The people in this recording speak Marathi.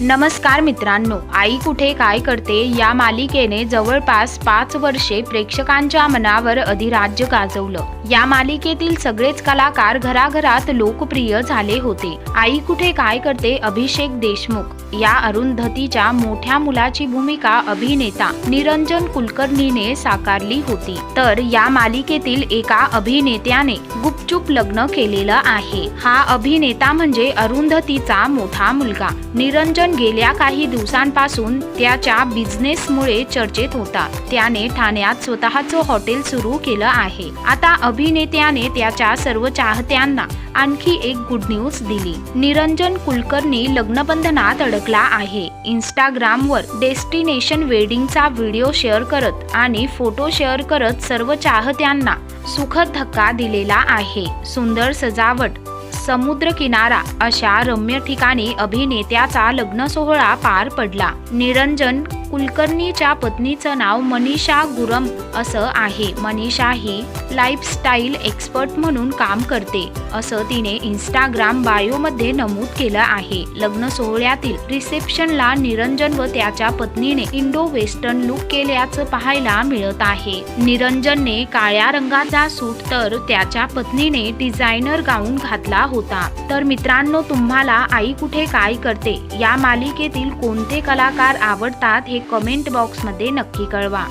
नमस्कार मित्रांनो आई कुठे काय करते या मालिकेने जवळपास पाच वर्षे प्रेक्षकांच्या मनावर अधिराज्य गाजवलं. या मालिकेतील सगळेच कलाकार घराघरात लोकप्रिय झाले होते. आई कुठे काय करते अभिषेक देशमुख. या अरुंधतीच्या मोठ्या मुलाची भूमिका अभिनेता निरंजन कुलकर्णीने साकारली होती. तर या मालिकेतील एका अभिनेत्याने गुपचूप लग्न केलेलं आहे. हा अभिनेता म्हणजे अरुंधतीचा मोठा मुलगा. निरंजन गेल्या काही दिवसांपासून त्याच्या बिझनेसमुळे चर्चेत होता. त्याने ठाण्यात स्वतःचं हॉटेल सुरू केलं आहे. आता अभिनेत्याने त्याच्या सर्व चाहत्यांना आणखी एक गुड न्यूज दिली. निरंजन कुलकर्णी लग्नबंधनात अडकला आहे. इंस्टाग्रामवर डेस्टिनेशन वेडिंगचा व्हिडिओ शेअर करत आणि फोटो शेअर करत सर्व चाहत्यांना सुखद धक्का दिलेला आहे. सुंदर सजावट समुद्र किनारा अशा रम्य ठिकाणी अभिनेत्याचा लग्न सोहळा पार पडला. निरंजन कुलकर्णीच्या पत्नीचं नाव मनीषा गुरम असं आहे. मनीषा ही लाईफस्टाईल एक्सपर्ट म्हणून काम करते असं तिने इंस्टाग्राम बायोमध्ये नमूद केलं आहे. लग्न सोहळ्यातील रिसेप्शनला निरंजन व त्याच्या पत्नीने इंडो वेस्टर्न लुक केल्याचं पाहायला मिळत आहे. निरंजनने काळ्या रंगाचा सूट तर त्याच्या पत्नीने डिझायनर गाऊन घातला होता. तर मित्रांनो तुम्हाला आई कुठे काय करते? या मालिकेतील कोणते कलाकार आवडतात? हे हे कमेंट बॉक्समध्ये नक्की कळवा.